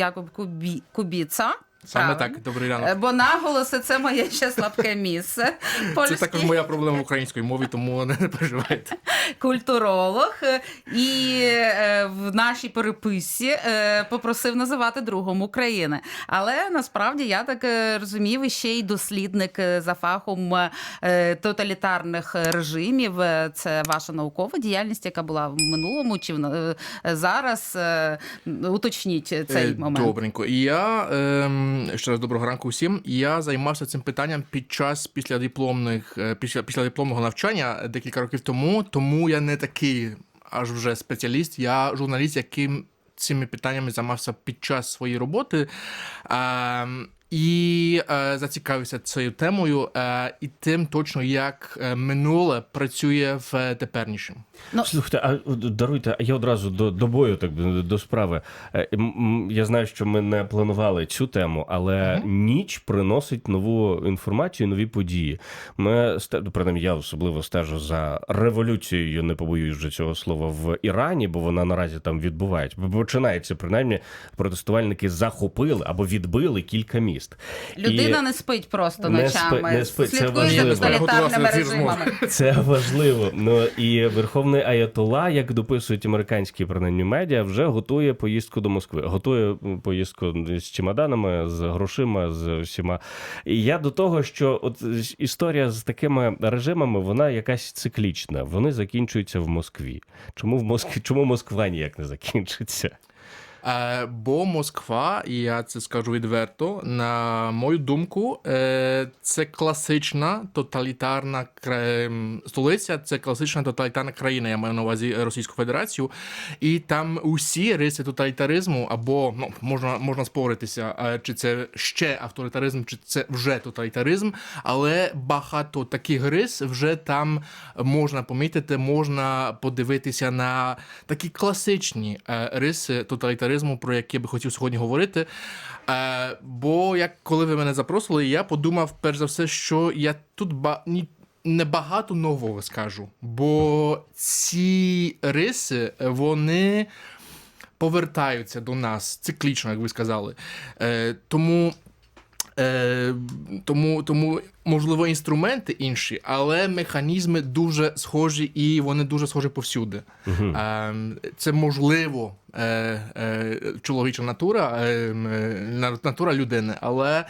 Якуб Кубі... Кубіца. Саме Правильно. так, добрий Е, ранок. Бо наголоси це моє ще слабке місце. Це також моя проблема в українській мові, тому не переживайте. Культуролог е, і е, в нашій переписці е, попросив називати другом України. Але насправді я так розумів, і ще й дослідник за фахом тоталітарних режимів. Це ваша наукова діяльність, яка була в минулому чи в зараз. Уточніть цей момент. Добренько. І я ем, ще раз доброго ранку всім. Я займався цим питанням під час після дипломних після, після дипломного навчання декілька років тому. Тому я не такий аж вже спеціаліст. Я журналіст, яким цими питаннями займався під час своєї роботи. Ем, і е, зацікавився цією темою е, і тим точно, як е, минуле працює в теперішньому. Ну, Слухайте, а даруйте, а я одразу до, до бою, так до, справи. Е, Я знаю, що ми не планували цю тему, але ніч приносить нову інформацію, нові події. Ми принаймні, я особливо стежу за революцією, не побоюсь вже цього слова в Ірані, бо вона наразі там відбувається. Починається принаймні, протестувальники захопили або відбили кілька міст. Людина І- не спить просто Не ночами, спи- не спить, це слідкує за важливо. тоталітарними режимами. Це важливо. Ну і верховний аятола, як дописують американські принаймні медіа, вже готує поїздку до Москви. Готує поїздку з чемоданами, з грошима, з всіма. І я до того, що от історія з такими режимами, вона якась циклічна. Вони закінчуються в Москві. Чому в Москві? Чому Москва ніяк не закінчиться? Е, Бо Москва, і я це скажу відверто, на мою думку, е, це класична тоталітарна ем, столиця, це класична тоталітарна країна. Я маю на увазі Російську Федерацію. І там усі риси тоталітаризму, або ну можна можна споритися, е, чи це ще авторитаризм, чи це вже тоталітаризм, але багато таких рис вже там можна помітити, можна подивитися на такі класичні риси тоталітаризму, про яке би хотів сьогодні говорити. Е, бо як коли ви мене запросили, я подумав перш за все, що я тут ба ні. Небагато нового скажу, бо ці риси вони повертаються до нас циклічно, як ви сказали. Е, тому, е, тому, тому, можливо, інструменти інші, але механізми дуже схожі і вони дуже схожі повсюди. Е, це можливо е, е, чоловіча натура, е, е, на- натура людини, але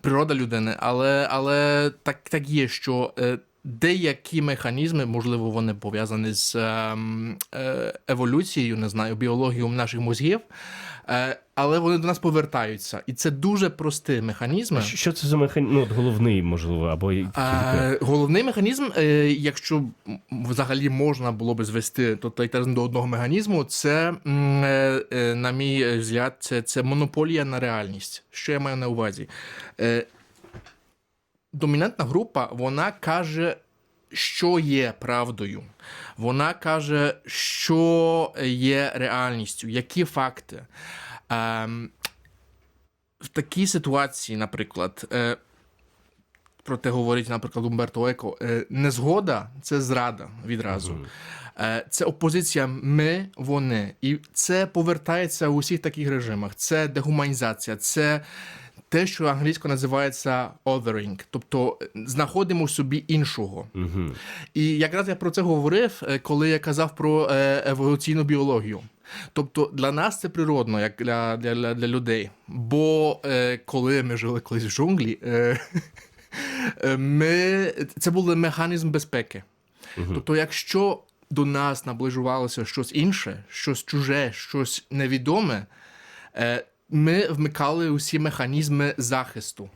природа людини. Але, але так, так є, що. Е, Деякі механізми, можливо, вони пов'язані з ем, е, еволюцією, не знаю, біологією наших мозгів, е, але вони до нас повертаються. І це дуже прості механізми. Що це за механізм? Ну, головний, можливо, або. Е, головний механізм, е, якщо взагалі можна було би звести тоталітаризм до одного механізму, це, е, е, на мій взгляд, це, це монополія на реальність. Що я маю на увазі? Е, домінантна група вона каже, що є правдою. Вона каже, що є реальністю, які факти. Ем, в такій ситуації, наприклад, е, про те говорить, наприклад, Умберто Еко, е, незгода це зрада відразу. Е, Це опозиція ми, вони. І це повертається у всіх таких режимах. Це дегуманізація, це те, що англійською називається othering, тобто е, знаходимо в собі іншого. Угу. І якраз я про це говорив, е, коли я казав про е, еволюційну біологію. Тобто для нас це природно, як для, для, для, для людей. Бо е, коли ми жили колись в джунглі, е, ми, це був механізм безпеки. Тобто, якщо до нас наближувалося щось інше, щось чуже, щось невідоме, е, ми вмикали усі механізми захисту.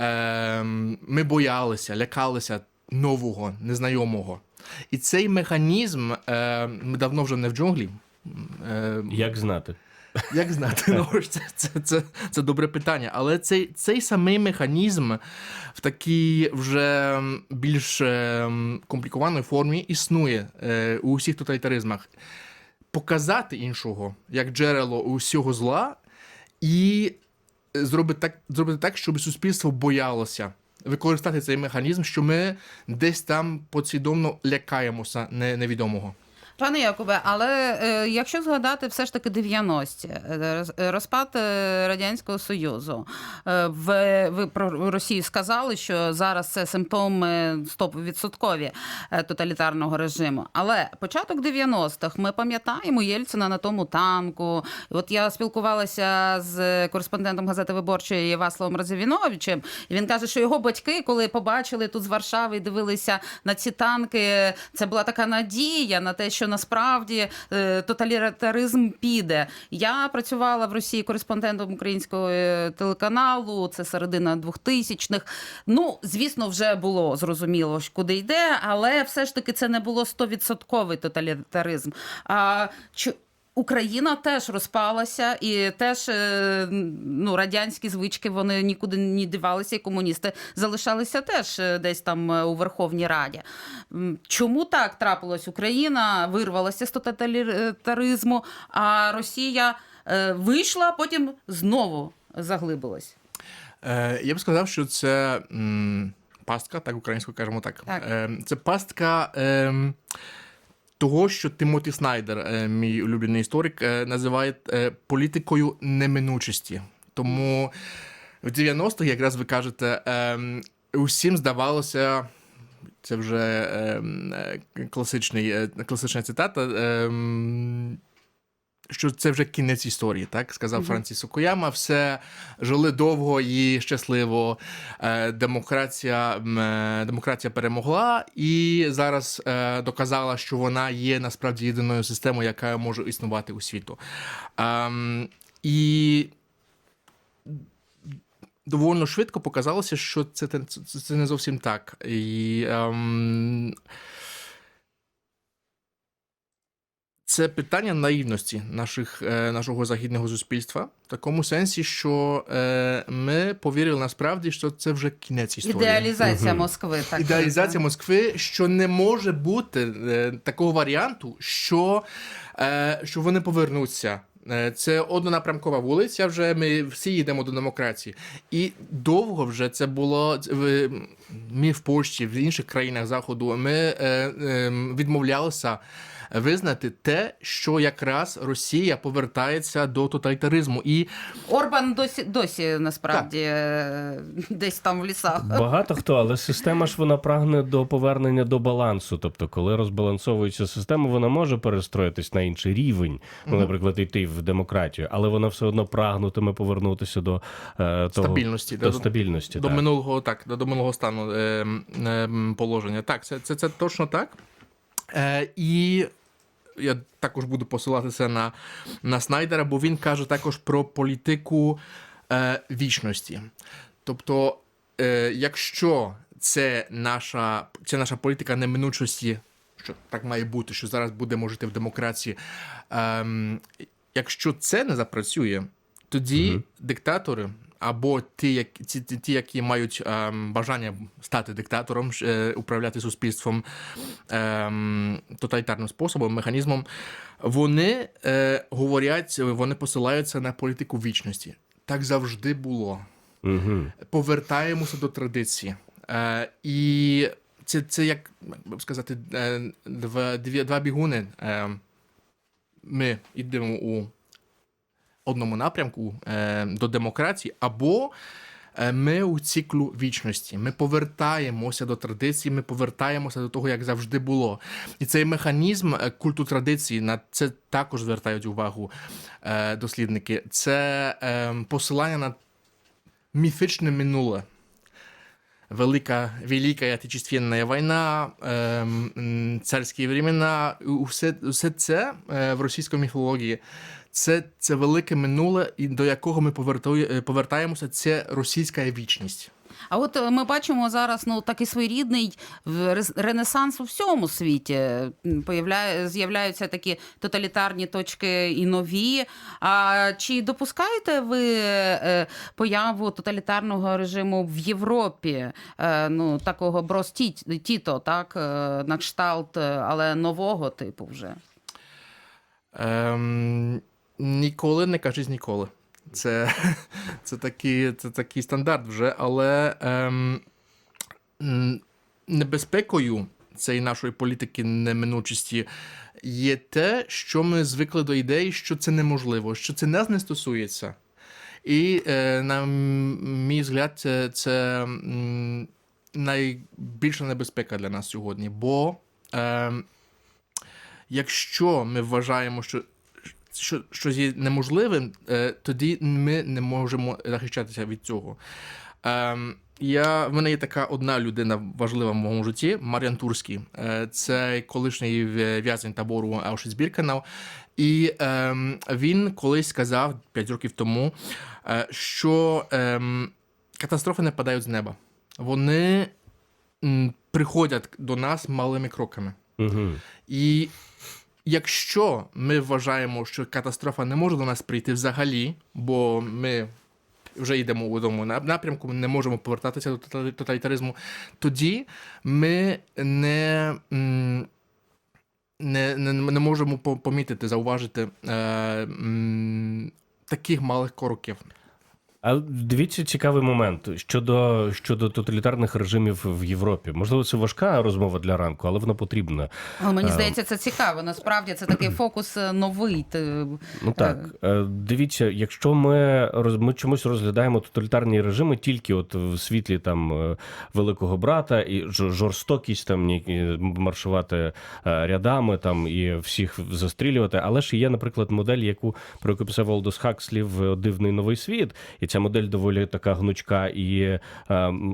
Е, ми боялися, лякалися нового, незнайомого. І цей механізм, е, ми давно вже не в джунглі. Е, Як знати? як знати, ну, це, це, це, це добре питання. Але цей, цей самий механізм в такій вже більш комплікованій формі існує е, у всіх тоталітаризмах. Показати іншого як джерело усього зла і зробити так, зробити так, щоб суспільство боялося використати цей механізм, що ми десь там підсвідомо лякаємося не- невідомого. Пане Якубе, але е, якщо згадати все ж таки 90-ті, е, розпад е, Радянського Союзу, е, в, ви про Росію сказали, що зараз це симптоми 100% е, тоталітарного режиму. Але початок 90-х ми пам'ятаємо Єльцина на тому танку. От я спілкувалася з кореспондентом газети Виборчої Васловом Розівіновичем, і він каже, що його батьки, коли побачили тут з Варшави і дивилися на ці танки, це була така надія на те, що насправді е, тоталітаризм піде. Я працювала в Росії кореспондентом українського е, телеканалу. Це середина 2000-х. Ну, звісно, вже було зрозуміло, куди йде, але все ж таки це не було 100% тоталітаризм. А Україна теж розпалася, і теж е, ну, радянські звички вони нікуди не дівалися, і комуністи залишалися теж е, десь там е, у Верховній Раді. Чому так трапилось? Україна вирвалася з тоталітаризму, а Росія вийшла, а потім знову заглибилась. Е, я б сказав, що це м, пастка, так українською кажемо так. Так. Е, це пастка е, того, що Тимоті Снайдер, е, мій улюблений історик, е, називає е, політикою неминучості. Тому в 90-х, якраз ви кажете, е, усім здавалося. Це вже е, е, класичний, класична цитата. Е, що це вже кінець історії, так сказав Мгм. Франціс Окояма. Все жили довго і щасливо. Е, Демократія, е, демократія перемогла і зараз е, доказала, що вона є насправді єдиною системою, яка може існувати у світу. Ем, І довольно швидко показалося, що це, це, це не зовсім так. І, ем, це питання наївності наших, е, нашого західного суспільства, в такому сенсі, що е, ми повірили насправді, що це вже кінець історії. Ідеалізація Москви. Так Ідеалізація Москви, що не може бути е, такого варіанту, що, що вони повернуться. Це однонапрямкова вулиця. Вже ми всі їдемо до демократії. І довго вже це було в- ми в Польщі, в інших країнах заходу. Ми відмовлялися визнати те, що якраз Росія повертається до тоталітаризму. І Орбан досі досі насправді е, десь там в лісах. Багато хто, але система ж вона прагне до повернення до балансу. Тобто, коли розбалансовується система, вона може перестроїтись на інший рівень, ну, наприклад, йти в демократію, але вона все одно прагнутиме повернутися до е, того, Стабільності, до до- стабільності. До так. минулого так, до, до минулого стану е, е, положення. Так, це, це, це точно так. Е, і я також буду посилатися на, на Снайдера, бо він каже також про політику е, вічності. Тобто, е, якщо це наша, це наша політика неминучості, що так має бути, що зараз будемо жити в демократії. Ем, якщо це не запрацює, тоді Мгм. диктатори або ті, які, ті, ті, ті, які мають ем, бажання стати диктатором, е, управляти суспільством ем, тоталітарним способом, механізмом, вони е, говорять, вони посилаються на політику вічності. Так завжди було Угу. повертаємося до традиції. Е, і це, це як як сказати, е, два, дві, два бігуни. Е, ми йдемо у одному напрямку е, до демократії, або е, ми у циклу вічності. Ми повертаємося до традиції, ми повертаємося до того, як завжди було. І цей механізм е, культу традиції на це також звертають увагу дослідники. Це е, посилання на міфічне минуле. Велика, Велика Отечественна війна, ем, царські времена, усе, усе це е, в російській міфології. Це, це велике минуле, і до якого ми е, повертаємося, це російська вічність. А от е, ми бачимо зараз ну такий своєрідний ренесанс у всьому світі. З'являються такі тоталітарні точки і нові. А чи допускаєте ви е, появу тоталітарного режиму в Європі? Е, Ну такого брос Ті- Тіто, так на кшталт, але нового типу вже. Ем, ніколи не кажіть ніколи. Це, це, такий, це такий стандарт вже, але ем, небезпекою цієї нашої політики неминучості є те, що ми звикли до ідеї, що це неможливо, що це нас не стосується. І, е, на мій взгляд, це, це найбільша небезпека для нас сьогодні. Бо е, якщо ми вважаємо, що що щось є неможливим, е, тоді ми не можемо захищатися від цього. Ем, я, в мене є така одна людина важлива в моєму житті Мар'ян Турський. Е, це колишній в'язень табору Аушвіц-Біркенау. І ем, він колись сказав 5 років тому, е, що ем, катастрофи не падають з неба. Вони приходять до нас малими кроками. Угу. І якщо ми вважаємо, що катастрофа не може до нас прийти взагалі, бо ми вже йдемо у тому напрямку, ми не можемо повертатися до тоталітаризму, тоді ми не. Не, не, не можемо по- помітити, зауважити е, м, таких малих кроків. А дивіться цікавий момент щодо, щодо тоталітарних режимів в Європі. Можливо, це важка розмова для ранку, але вона потрібна. Але мені Е, здається, це цікаво. Насправді це такий фокус е, новий. Ну так, Е, дивіться, якщо ми ми чомусь розглядаємо тоталітарні режими тільки от в світлі там великого брата і жорстокість там маршувати рядами там і всіх застрілювати. Але ж є, наприклад, модель, яку про яку писав Олдос Хакслі в Дивний новий світ, і ця модель доволі така гнучка і е,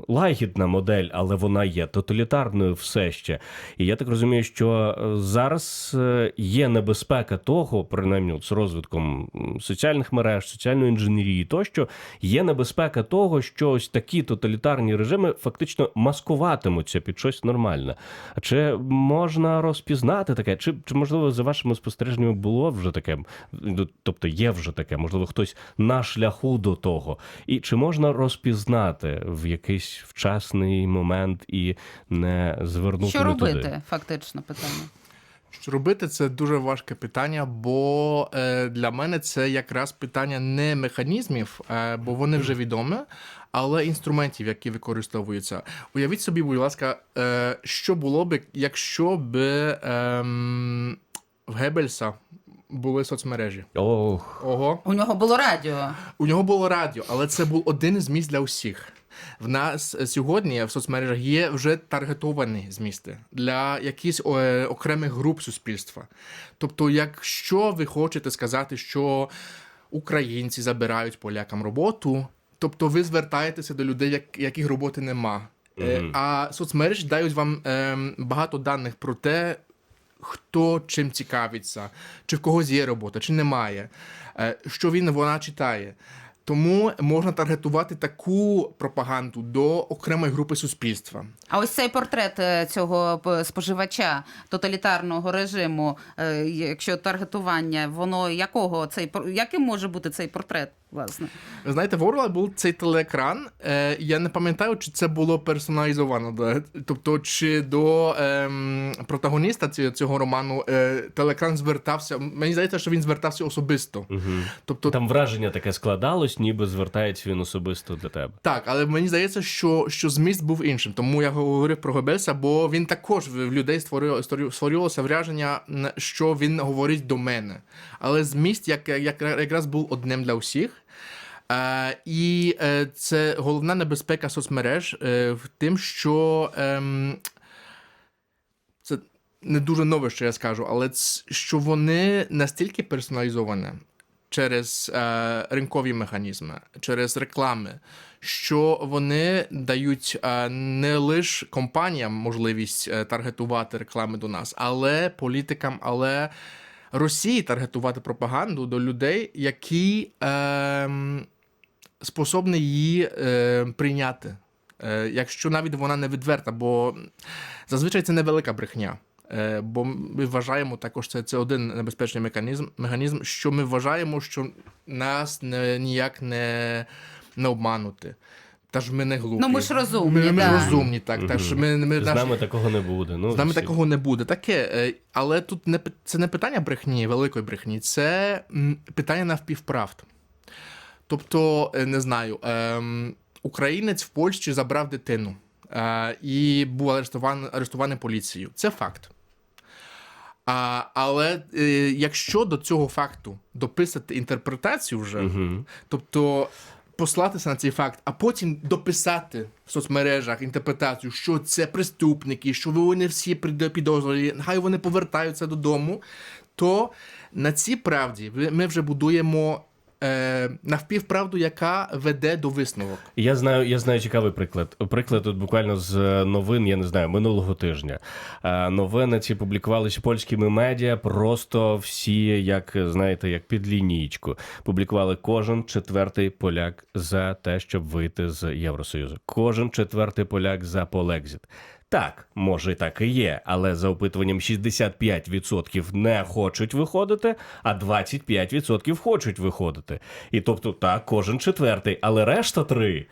лагідна модель, але вона є тоталітарною все ще. І я так розумію, що е, зараз е, є небезпека того, принаймні з розвитком соціальних мереж, соціальної інженерії, тощо є небезпека того, що ось такі тоталітарні режими фактично маскуватимуться під щось нормальне. Чи можна розпізнати таке? Чи, чи можливо за вашими спостереженнями було вже таке? Ну, Тобто є вже таке, можливо, хтось на шляху до того. І чи можна розпізнати в якийсь вчасний момент і не звернути Що не туди? робити? Фактично питання. Що робити, це дуже важке питання, бо е, для мене це якраз питання не механізмів, е, бо вони вже відомі, але інструментів, які використовуються. Уявіть собі, будь ласка, е, що було б, якщо б ем, в Геббельса були соцмережі. Ох, Ого. У нього було радіо. У нього було радіо, але це був один зміст для усіх. В нас сьогодні в соцмережах є вже таргетовані змісти для якихось е, окремих груп суспільства. Тобто, якщо ви хочете сказати, що українці забирають полякам роботу, тобто ви звертаєтеся до людей, яких роботи нема. Е, А соцмережі дають вам ем, багато даних про те, хто чим цікавиться, чи в когось є робота, чи немає, е, що він вона читає. Тому можна таргетувати таку пропаганду до окремої групи суспільства. А ось цей портрет е, цього споживача тоталітарного режиму, е, якщо таргетування, воно якого цей яким може бути цей портрет, власне? Знаєте, в Орла був цей телеекран. Е, я не пам'ятаю, чи це було персоналізовано. Тобто, чи до ем, протагоніста ці- цього роману е, телеекран звертався. Мені здається, що він звертався особисто. Тобто, там враження таке складалось, ніби звертається він особисто до тебе. Так, але мені здається, що, що зміст був іншим. Тому я говорив про Геббельса, бо він також в людей створив, створювалося враження, що він говорить до мене. Але зміст як, як, якраз був одним для всіх. Е, і е, це головна небезпека соцмереж е, в тим, що ем, це не дуже нове, що я скажу, але що вони настільки персоналізовані через е, ринкові механізми, через реклами, що вони дають е, не лише компаніям можливість е, таргетувати реклами до нас, але політикам, але Росії таргетувати пропаганду до людей, які е, способні її е, прийняти. Е, якщо навіть вона не відверта, бо зазвичай це невелика брехня. Е, Бо ми вважаємо також це, це один небезпечний механізм, механізм, що ми вважаємо, що нас не, ніяк не, не обманути. Та ж ми не глупі. Ну, ми ж розумні, Ми, ми да. розумні, так. так що ми, ми, З наш- нами такого не буде. Ну, з нами всі- такого не буде. Таке, е, але тут не це не питання брехні, великої брехні, це питання навпівправд. Тобто, е, не знаю, ем, українець в Польщі забрав дитину. е, і був арештований, арештований поліцією. Це факт. А, але е, якщо до цього факту дописати інтерпретацію вже, Угу. тобто послатися на цей факт, а потім дописати в соцмережах інтерпретацію, що це преступники, що вони всі підозрювали, підозрювані, хай вони повертаються додому, то на цій правді ми вже будуємо е, навпівправду, яка веде до висновок. Я знаю, я знаю цікавий приклад. Приклад тут буквально з новин, я не знаю, минулого тижня. Е, Новини ці публікувалися польськими медіа. Просто всі, як знаєте, як під лінійку. Публікували кожен четвертий поляк за те, щоб вийти з Євросоюзу. Кожен четвертий поляк за полегзіт. Так, може, так і є, але за опитуванням 65% не хочуть виходити, а 25% хочуть виходити. І тобто, так, кожен четвертий, але решта три.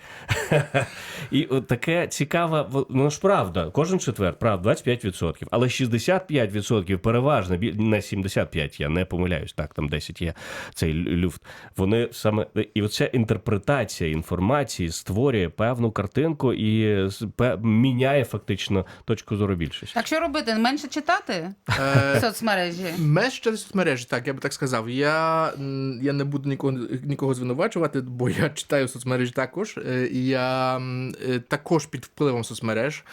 І таке цікаве, ну ж правда, кожен четвер, правда, 25%, але 65% переважно, не 75, я не помиляюсь, так, там 10 є цей люфт. Вони саме, і оця інтерпретація інформації створює певну картинку і міняє фактично точку зору більшості. Так що робити? Менше читати Е, соцмережі? Меж через соцмережі, так, я би так сказав. Я, я не буду нікого, нікого звинувачувати, бо я читаю соцмережі також. е, я е, також під впливом соцмереж.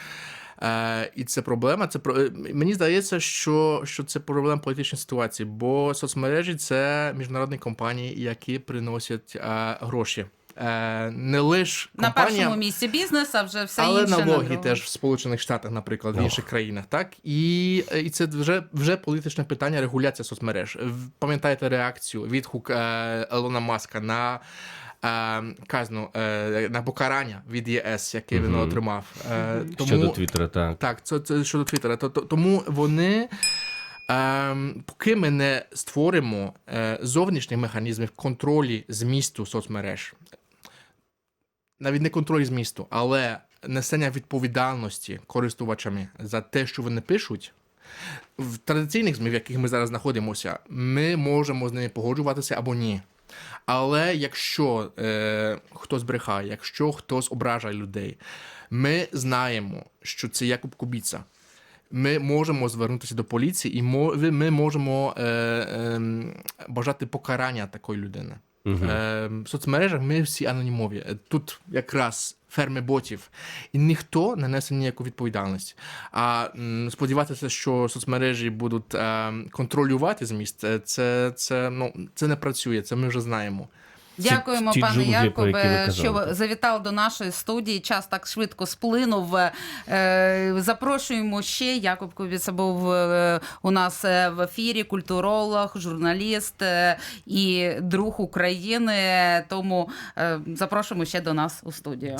Е, і це проблема. Це про- мені здається, що, що це проблема політичної ситуації, бо соцмережі це міжнародні компанії, які приносять е, гроші. Е, не лише На першому місці бізнес, а вже все але інше налоги другому. теж в Сполучених Штатах, наприклад, в Ох. інших країнах, так і, і це вже вже політичне питання регуляція соцмереж. Пам'ятаєте реакцію, відгук е, Елона Маска на е, казну е, на покарання від ЄС, яке він Мгм. отримав. Е, тому, Щодо Твіттера, так. так, це, це щодо Твіттера. То- то- Тому вони. Ем, поки ми не створимо е, зовнішніх механізмів контролі змісту соцмереж, навіть не контроль змісту, але несення відповідальності користувачами за те, що вони пишуть. В традиційних ЗМІ, в яких ми зараз знаходимося, ми можемо з ними погоджуватися або ні. Але якщо е, хтось брехає, якщо хтось ображає людей, ми знаємо, що це Якуб Кубіца. Ми можемо звернутися до поліції, і ми можемо е, е, бажати покарання такої людини. Мгм. Е, в соцмережах ми всі анонімові. Е, Тут якраз ферми ботів, і ніхто не несе ніяку відповідальність. А сподіватися, що соцмережі будуть е, контролювати зміст, е, це, це, ну, це не працює, це ми вже знаємо. Дякуємо, ті пане джунглі, Якобе, що завітав до нашої студії. Час так швидко сплинув. Е, Запрошуємо ще. Якоб Кубіца був е, у нас е, в ефірі, культуролог, журналіст і друг України. Тому запрошуємо ще до нас у студію.